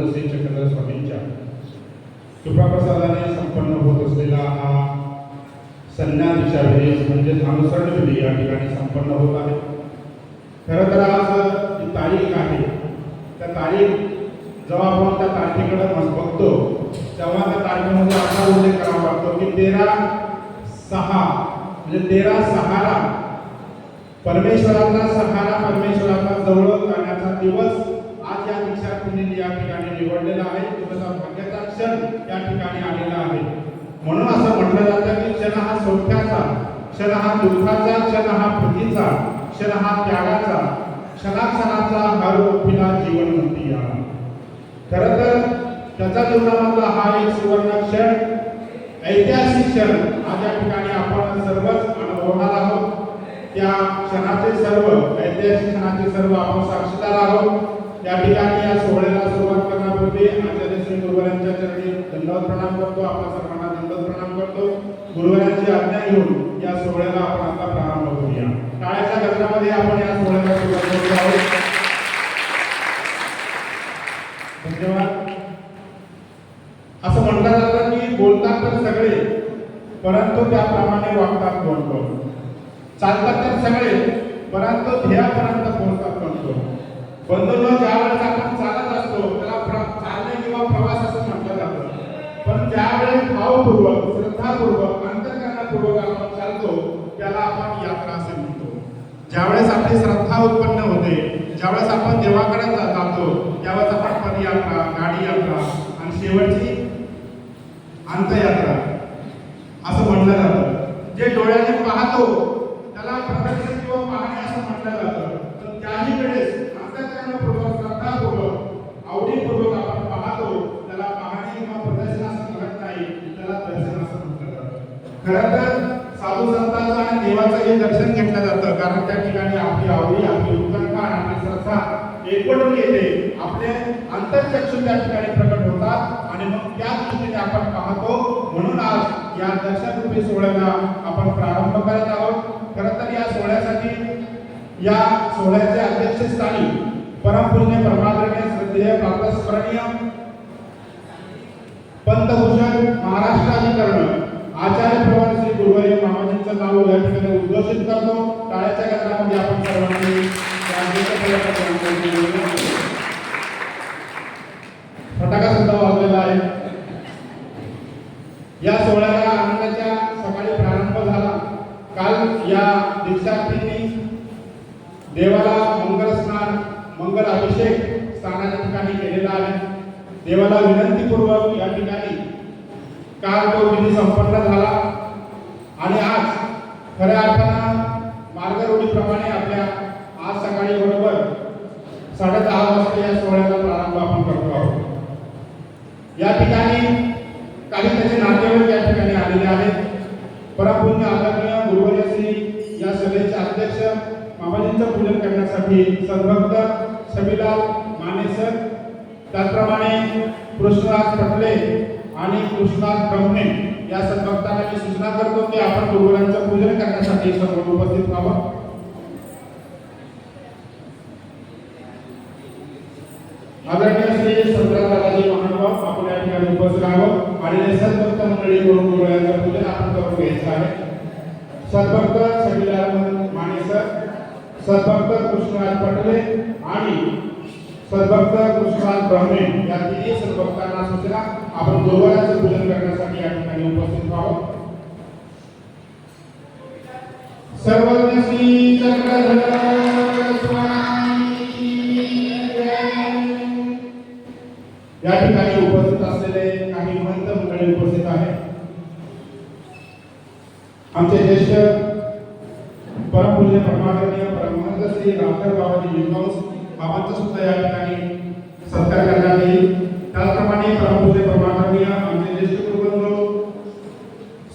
परमेश्वराचा श्री चक्रधर स्वामींच्या कृपाप्रसादाने संपन्न होत असलेला हा संन्यास विधी म्हणजे अनुसरण विधी या ठिकाणी संपन्न होत आहे. खरं तर आज जी तारीख आहे त्या तारीख जेव्हा आपण त्या तारखेकडे बघतो तेव्हा त्या तारखेमध्ये असा उल्लेख करावा लागतो की तेरा सहा म्हणजे तेरा सहारा परमेश्वराचा सहारा परमेश्वराचा जवळ जाण्याचा दिवस आज या दीक्षार्थींनी या ठिकाणी निवडलेला आहे तुमचा भाग्याचा क्षण या ठिकाणी आलेला आहे. म्हणून असं म्हटलं जातं की क्षण हा सौख्याचा क्षण हा दुःखाचा क्षण हा भीतीचा क्षण हा त्यागाचा क्षणाक्षणाचा हर गोष्टीला जीवन मुक्ती या. खरं तर त्याचा जीवनामधला हा एक सुवर्ण क्षण ऐतिहासिक क्षण आज या ठिकाणी आपण सर्वच अनुभवणार आहोत. त्या क्षणाचे सर्व ऐतिहासिक क्षणाचे सर्व आपण साक्षीदार आहोत. या ठिकाणी या सोहळ्याला सुरुवात करण्यापूर्वी आचार्य श्री गुरुवारांच्या चरणी दंडवत प्रणाम करतो. आपल्या सर्वांना दंडवत प्रणाम करतो. गुरुवारांची आज्ञा घेऊन या सोहळ्याला आपण आता प्रारंभ करूया. काळाच्या गजरामध्ये आपण या सोहळ्याला सुरुवात करतो आहोत धन्यवाद. असं म्हटलं जातं की बोलतात तर सगळे परंतु त्याप्रमाणे वागतात कोण कोण? चालतात तर सगळे परंतु ध्येयापर्यंत पोहोचतात कोण कोण? बंधूंनो ज्या वेळेस आपण चालत असतो त्याला चालणे किंवा प्रवास असं म्हटलं जातं. पण ज्यावेळेस भावपूर्वक श्रद्धापूर्वक अंतकरणापूर्वक आपण चालतो त्याला आपण यात्रा असे म्हणतो. ज्यावेळेस आपली श्रद्धा उत्पन्न होते ज्यावेळेस आपण देवाकडे जातो त्यावेळेस आपण पदयात्रा गाडी यात्रा आणि शेवटची अंतयात्रा असं म्हटलं जातं. जे डोळ्याने पाहतो त्याला प्रत्यक्ष किंवा पाहणे असं म्हटलं जातं तर त्याही वेळेस अंतःकरणपूर्वक श्रद्धापूर्वक आवडीपूर्वक आपण पाहतो त्याला पाहणे किंवा प्रदर्शन असं म्हणत नाही त्याला दर्शन असं म्हटलं जातं खरं तर साधू संतांचं आणि देवाचं हे दर्शन घेतलं जातं कारण त्या ठिकाणी आपली आवडी आपली उत्कंठा आणि आपली श्रद्धा एकवटून येते आपले अंतर्चक्षु त्या ठिकाणी प्रकट होतात आणि मग त्या दृष्टीने आपण पाहतो. म्हणून आज या दर्शन रूपी सोहळ्याला आपण प्रारंभ करत आहोत. खरं तर या सोहळ्यासाठी या सोहळ्याच्या अध्यक्षस्थानी परमपूज्य परमादरणीय श्रद्धेय प्रातस्मरणीय पंतभूषण महाराष्ट्राधिकरण आचार्य प्रवाह श्री गुरुवारी मामाजींचं नाव या ठिकाणी उद्घोषित करतो. टाळ्याच्या गजरामध्ये आपण सर्वांनी त्या अध्यक्षपदाचा कार्यक्रम केलेला आहे. फटाका सुद्धा वाजलेला आहे. या सोहळ्याला आनंदाच्या सकाळी प्रारंभ झाला. काल या दीक्षार्थींनी देवाला मंगल स्नान मंगल अभिषेक स्नानाच्या ठिकाणी केलेला आहे. देवाला विनंतीपूर्वक या ठिकाणी काल तो विधी संपन्न झाला. आणि आज खऱ्या अर्थानं मार्गरोडीप्रमाणे आपल्या आज सकाळी बरोबर साडे दहा वाजता या सोहळ्याला प्रारंभ आपण करतो आहोत या ठिकाणी काही त्याचे नातेवाईक या ठिकाणी आलेले आहेत. परमपूज्य आदरणीय गुरुवर्य श्री या सभेचे अध्यक्ष बाबाजींचं पूजन करण्यासाठी सद्भक्त छबिलाल मानेसर त्याचप्रमाणे कृष्णराज पटले आणि कृष्णराज ब्रह्मे या सद्भक्तांना मी सूचना करतो की आपण गुरुवरांचं पूजन करण्यासाठी सर्व उपस्थित व्हावं. आदरणीय श्री संतराजी महानुभाव आपण या ठिकाणी उपस्थित आहोत आणि सद्भक्त मंडळी पूजन आपण करून घ्यायचं आहे. सद्भक्त सचिदानंद माने सर सद्भक्त कृष्णराज पटले आणि सद्भक्त कृष्णराज ब्रह्मे या तिन्ही सद्भक्तांना सूचना आपण गुरुवाराचं पूजन करण्यासाठी या ठिकाणी उपस्थित व्हावं. सर्वज्ञ श्री चक्रधर या ठिकाणी उपस्थित असलेले काही महंत मंडळी उपस्थित आहेत. ज्येष्ठ परमपूज्य परमादरणीय परमहंस श्री रामकर बाबाजी विद्वांस बाबांचा सुद्धा या ठिकाणी सत्कार करण्यात येईल. त्याचप्रमाणे परमपूज्य परमाननीय आमचे ज्येष्ठ गुरुबंधू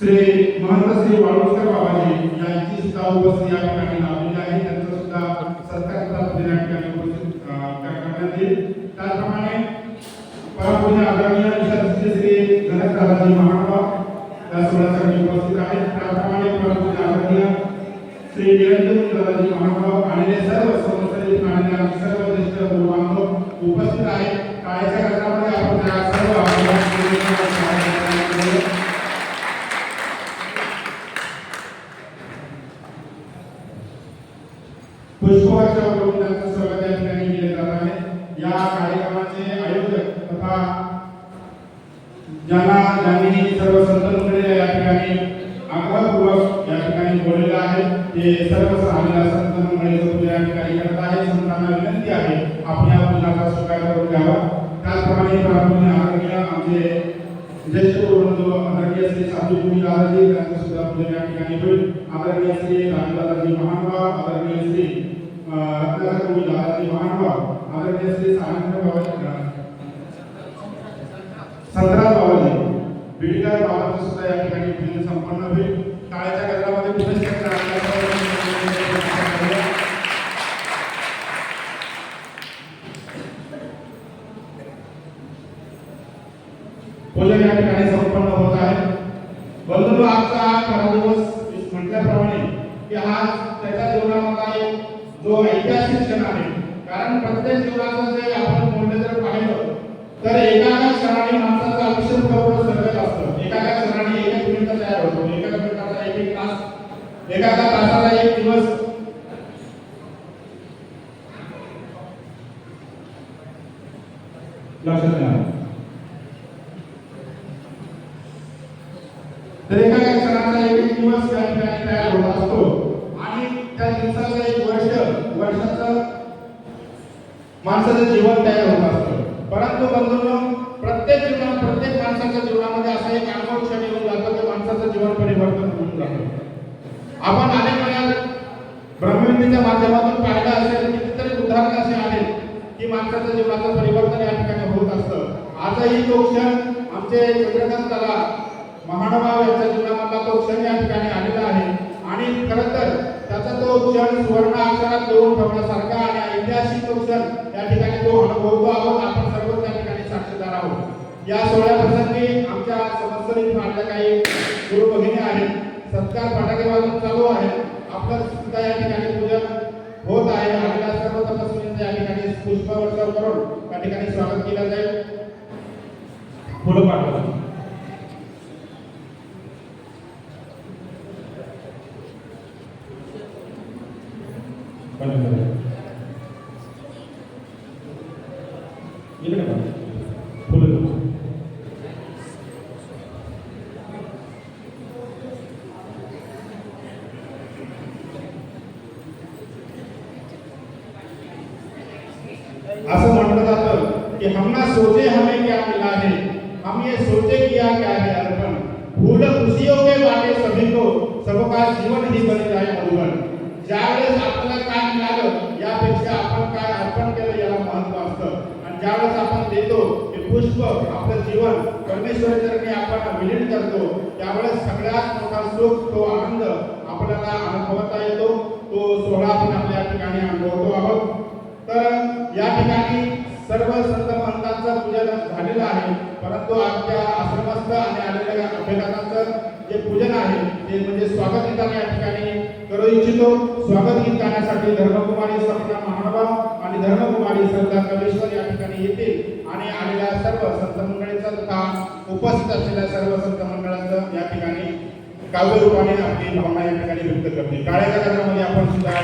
श्री महंत श्री वाळुस्कर बाबाजी यांची सुद्धा उपस्थिती या ठिकाणी लाभलेली आहे. त्यांचा सुद्धा सत्कार सुद्धा या ठिकाणी उपस्थित करण्यात येईल. त्याचप्रमाणे परमपूज्य आदरणीय विशाल श्री घनक दादाजी महानुभाव या सोहळ्यासाठी उपस्थित आहेत. त्याचप्रमाणे श्री निरंजन दादाजी महानुभाव सर्व संस्थेतील आणि सर्व ज्येष्ठ गुरुबांधव उपस्थित आहेत. काळाच्या गटामध्ये आपण त्या सर्व त्यांचं स्वागत या ठिकाणी केले जात आहे. या कार्यक्रमाचे आयोजक तथा ज्यांना ज्यांनी सर्व संत मंडळी या ठिकाणी आग्रहपूर्वक ठिकाणी बोललेलं आहे. ते सर्व आलेल्या संत मंडळीचं पूजा या ठिकाणी करत आहे. संतांना विनंती आहे आपल्या पूजाचा स्वीकार करून घ्यावा. त्याचप्रमाणे प्रामुख्याने आदरणीय आमचे ज्येष्ठ गुरुबंधू आदरणीय श्री साधुजी दादाजी त्यांचं सुद्धा या ठिकाणी होईल. आदरणीय श्री राजदादाजी महानुभाव आदरणीय श्री अं, रत्नाकरजी दादाजी महानुभाव आदरणीय श्री सानंद बाबा संतराम बाबाजी सुद्धा या ठिकाणी पूजन संपन्न होईल. टाळ्याच्या गजरामध्ये पुढे पूजन या ठिकाणी संपन्न होत आहे. बंधू आजचा हा खरा दिवस म्हटल्याप्रमाणे की हा त्याच्या जीवनामधला एक जो ऐतिहासिक क्षण आहे कारण प्रत्येक जीवनाचं जे आपण मूल्य जर पाहिलं तर एका क्षणाने माणसाचं आयुष्य बरोबर सरकत असतं. एका क्षणाने एक मिनिट तयार होतो. एका एका एका तासाला एक दिवस. लक्षात घ्या तर एका एका क्षणाचा एक दिवस त्या ठिकाणी तयार होत असतो. आणि त्या दिवसाचं एक वर्ष वर्षाचं माणसाचं जीवन तयार होत असतं. परंतु बंधूंनो प्रत्येक जीवनात प्रत्येक माणसाच्या जीवनामध्ये असा एक अनुभव क्षण येऊन जातो की माणसाचं जीवन परिवर्तन होऊन जातं. आपण अनेक वेळा ब्रह्मविद्येच्या माध्यमातून पाहिलं असेल कितीतरी उदाहरण असे आहेत की माणसाच्या जीवनाचं परिवर्तन या ठिकाणी होत असतं. आजही तो क्षण आमचे चंद्रकांताला महानुभाव यांच्या जीवनामधला तो क्षण या ठिकाणी आलेला आहे. आणि खरं तर त्याचा तो क्षण सुवर्ण अक्षरात देऊन ठेवण्यासारखा आणि ऐतिहासिक तो क्षण या ठिकाणी तो अनुभवतो आहोत. आपण सर्व त्या ठिकाणी साक्षीदार आहोत. या सोहळ्याप्रसंगी आमच्या समस्त काही गुरु भगिनी आहेत. सत्कार फटाके वाजून चालू आहे. आपला सुद्धा या ठिकाणी पूजन होत आहे. आलेल्या सर्व तपस्वींचं या ठिकाणी पुष्पवर्षाव करून त्या ठिकाणी स्वागत केलं जाईल. फुलं पाठवा. बंद इकडे बघा. फुलं देऊ. असं म्हटलं जातं की हमना सोचे हमें क्या मिला है हम ये सोचे किया क्या है अर्पण। फूल खुशियों के बाटे सभी को सबका जीवन ही बन जाए मधुबन ज्यावेळेस आपल्याला काय मिळालं यापेक्षा आपण काय अर्पण केलं याला महत्त्व असतं आणि ज्यावेळेस आपण देतो ते पुष्प आपलं जीवन परमेश्वराचरणी आपण विलीन करतो। त्यावेळेस सगळ्यात मोठा सुख तो आनंद आपल्याला अनुभवता येतो तो सोहळा आपण आपल्या ठिकाणी अनुभवतो आहोत। तर या ठिकाणी सर्व संत महंतांचा पूजन झालेलं आहे. परंतु आमच्या आश्रमस्थ आणि आलेल्या अभ्यासाचं जे पूजन आहे ते म्हणजे स्वागत गीत आम्ही या ठिकाणी करू इच्छितो. स्वागत गीत गाण्यासाठी धर्मकुमारी सपना महानुभाव आणि धर्मकुमारी श्रद्धा कलेश्वर या ठिकाणी येतील. आणि आलेल्या सर्व संत मंडळीचं तथा उपस्थित असलेल्या सर्व संत मंडळाचं या ठिकाणी काव्यरूपाने आपली भावना या ठिकाणी व्यक्त करते काळ्या जगामध्ये आपण सुद्धा